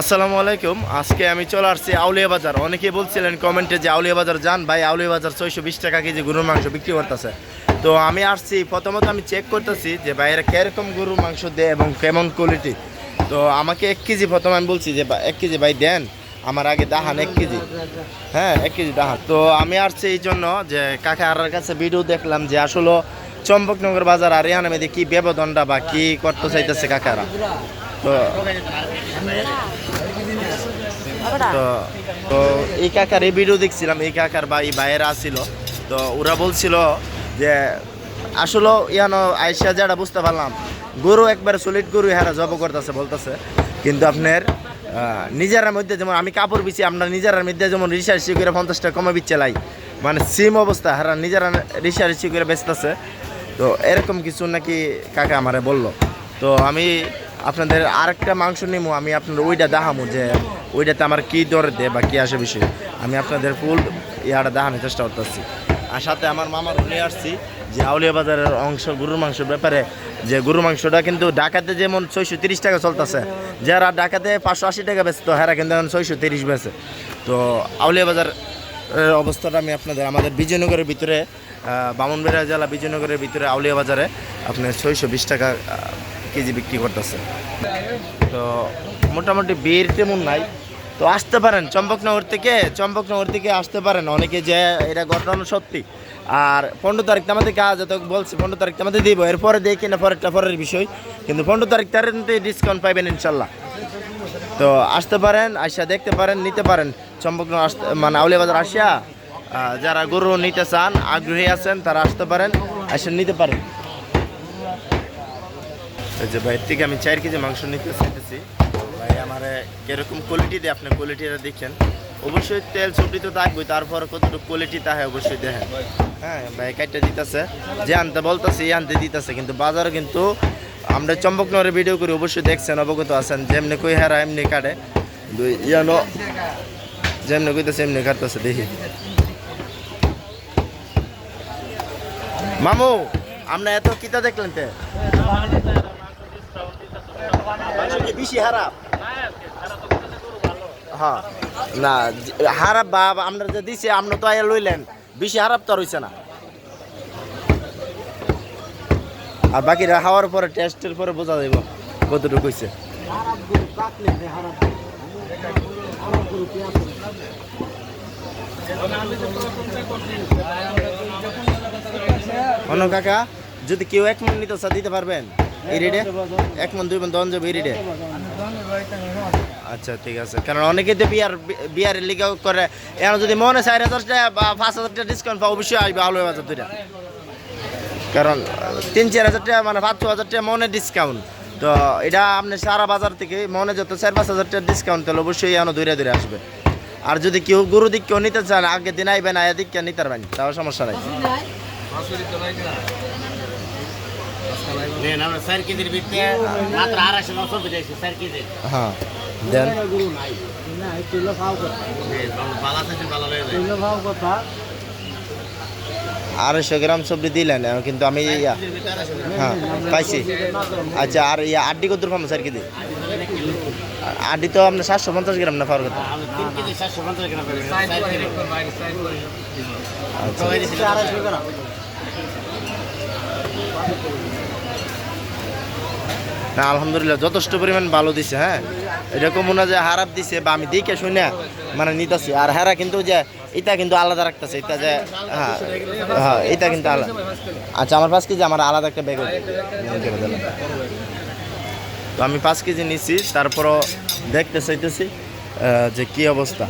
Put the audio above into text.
আসসালামু আলাইকুম। আজকে আমি চলে আসছি আউলিয়া বাজার। অনেকেই বলছিলেন কমেন্টে যে আউলিয়া বাজার যান। ভাই, আউলিয়া বাজার ছয়শো বিশ টাকা কেজি গরুর মাংস বিক্রি করতেছে। তো আমি আসছি, প্রথমত আমি চেক করতেছি যে ভাইয়েরা কীরকম গরুর মাংস দেয় এবং কেমন কোয়ালিটি তো আমাকে এক কেজি, প্রথম আমি বলছি যে এক কেজি ভাই দেন। আমার আগে দাহান এক কেজি। হ্যাঁ এক কেজি দাহান। তো আমি আসছি এই জন্য যে কাকা আর কাছে ভিডিও দেখলাম যে আসলে চম্পকনগর বাজার আর রিয়ানা মেয়েদের কি ব্যবধানটা বা কী করতে চাইতেছে কাকারা। তো তো এই কাকার এই ভিডিও দেখছিলাম এই কাকার বা এই ভাইয়েরা আসছিল তো ওরা বলছিল যে আসলে ইয়ানো আইসা যেটা বুঝতে পারলাম গরু একবারে সলিড গরু হারা জব করতেছে বলতেছে। কিন্তু আপনার আহ, নিজেরার মধ্যে যেমন আমি কাপড় বিছি আমরা নিজেরার মধ্যে যেমন রিসার্চি করে পঞ্চাশ টাকা কমে বিচ্ছে লাই। মানে সিম অবস্থা হারা নিজেরা রিসার্চি করে বেচতেছে। তো এরকম কিছু নাকি কাকা আমারে বলল। তো আমি আপনাদের আরেকটা মাংস নিমু, আমি আপনার ওইটা দেখামু যে ওইটাতে আমার কি দর দেয় বা কী আসে বিষয়। আমি আপনাদের ফুল ইয়াটা দেখানোর চেষ্টা করতেছি। আর সাথে আমার মামার নিয়ে আসছি যে আউলিয়া বাজারের অংশ, গরুর মাংসের ব্যাপারে যে গরুর মাংসটা কিন্তু ঢাকাতে যেমন ছয়শো তিরিশ টাকা চলতেছে, যারা ঢাকাতে পাঁচশো আশি টাকা বেচতো, হেরা কিন্তু এখন ছয়শো তিরিশ বেচে। তো আউলিয়া বাজার অবস্থাটা আমি আপনাদের আমাদের বিজয়নগরের ভিতরে বামনবেড়া জেলা বিজয়নগরের ভিতরে আউলিয়া বাজারে আপনার ছয়শো বিশ টাকা কেজি বিক্রি করতেছে। তো মোটামুটি বের তেমন নাই। তো আসতে পারেন, চম্পকনগর থেকে চম্পকনগর থেকে আসতে পারেন। অনেকে যে এটা ঘটনা সত্যি। আর পনেরো তারিখ আমাদের কাজ যত বলছি, পনেরো তারিখ আমাদের দিব। এরপরে দেখি না পরেরটা পরের বিষয়। কিন্তু পনেরো তারিখ তার ডিসকাউন্ট পাইবেন ইনশাল্লাহ। তো আসতে পারেন আসিয়া দেখতে পারেন, নিতে পারেন। চম্পকনগর আসতে মানে আউলিয়া বাজার আসিয়া যারা গরু নিতে চান, আগ্রহী আছেন, তারা আসতে পারেন আসে নিতে পারেন। যে বাইরের থেকে আমি চার কেজি মাংস নিতে চাইতেছি। ভাই, আমার কীরকম কোয়ালিটি দেয় আপনি কোয়ালিটিটা দেখেন। অবশ্যই তেল সবজি তো থাকবে তারপর কতটুকু কোয়ালিটি তাহে অবশ্যই দেখেন। হ্যাঁ ভাই, কাইটটা দিতেছে। যে আনতে বলতেছে, এই আনতে দিতেছে, কিন্তু বাজারে কিন্তু আমরা চম্পকনগরে ভিডিও করি, অবশ্যই দেখছেন, অবগত আছেন, যেমনি কই হেরা, এমনি কাটে। ইয়ানো, যেমনি কইতেছে, এমনি কাটতেছে, দেখি। মামু, আমরা এত কিতা দেখলেন তে? বেশি খারাপ হ্যাঁ না খারাপ বা আমরা যে দিছি, আমরা তো আয়া লইলেন। বেশি খারাপ তো হইছে না। আর বাকিরা খাওয়ার পরে, টেস্টের পরে বোঝা যাইব কতটুকু অন্য কাকা যদি কেউ এক মিনিট দিতে পারবেন? এক মন, দুই মন দন যাবে এই আচ্ছা ঠিক আছে। কারণ অনেকে তো বিয়ার, বিয়ারের লিগেও করে। এখন যদি মনে চার হাজার টাকা বা পাঁচ হাজার ডিসকাউন্ট পাও, অবশ্যই আসবে আলু বাজার দুইটা। কারণ, তিন, চার হাজার টাকা মানে পাঁচ, ছ হাজার মনে ডিসকাউন্ট তো এটা আপনি সারা বাজার থেকে মনে যত চার, পাঁচ হাজার টাকা ডিসকাউন্ট তাহলে অবশ্যই এখন দূরে দূরে আসবে। আর যদি কেউ গরু দিক কেউ নিতে চান, আগে দিন আইবেন, আয়া দিক নিতে পারবেন, তাও সমস্যা নাই। নেন আমরা চার কেজির ভিতরে মাত্র আড়াইশো নশো কেজি। হ্যাঁ দেন। ভালো আছে ভালো হয়ে যায় আড়াইশো গ্রাম সবজি দিলেন কিন্তু আমি ইয়া হ্যাঁ পাইছি। আচ্ছা আর ইয়া আড্ডি কত পাবো স্যার কেজি? আড্ডি তো আপনার সাতশো পঞ্চাশ গ্রাম না পাওয়ার কথা তিন কেজি সাতশো পঞ্চাশ গ্রাম পেয়ে গেছি, চার কেজি। আচ্ছা সবাই দিয়েছিল আড়াইশো গ্রাম না, আলহামদুলিল্লাহ, যথেষ্ট পরিমাণ ভালো দিছে হ্যাঁ? এরকম মনে যে হারাপ দিছে বা আমি দেখে শুনে মানে নিতেছি। আর হেরা কিন্তু যে এটা কিন্তু আলাদা রাখতেছে, এটা যে হ্যাঁ হ্যাঁ এটা কিন্তু আলাদা। আচ্ছা আমার পাঁচ কেজি, আমার আলাদা একটা ব্যাগ তো আমি পাঁচ কেজি নিছি, তারপরও দেখতে চাইতেছি যে কি অবস্থা।